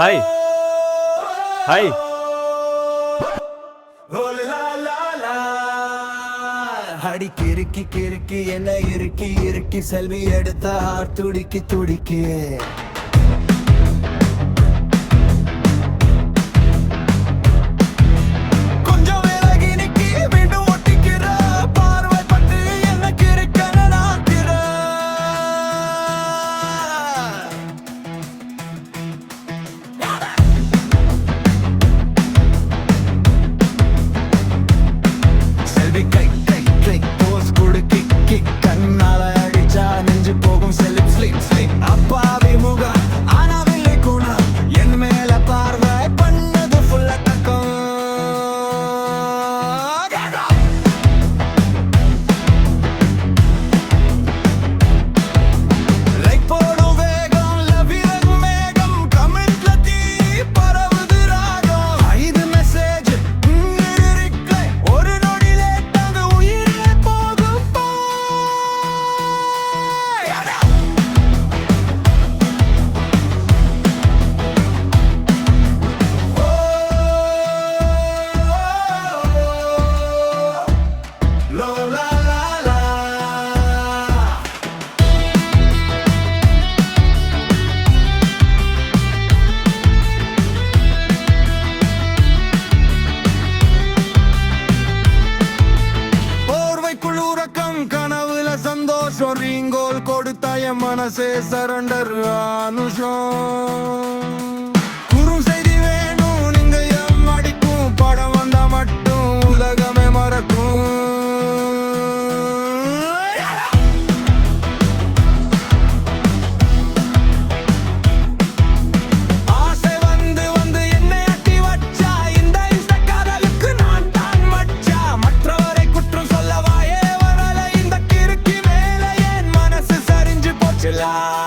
Hi hi அடி கிறுக்கி கிறுக்கி என்ன இறுக்கி இறுக்கி செல்வி எடுத்த துடிக்கி துடிக்கி. మనసే సరెండర్ అనుషం. 라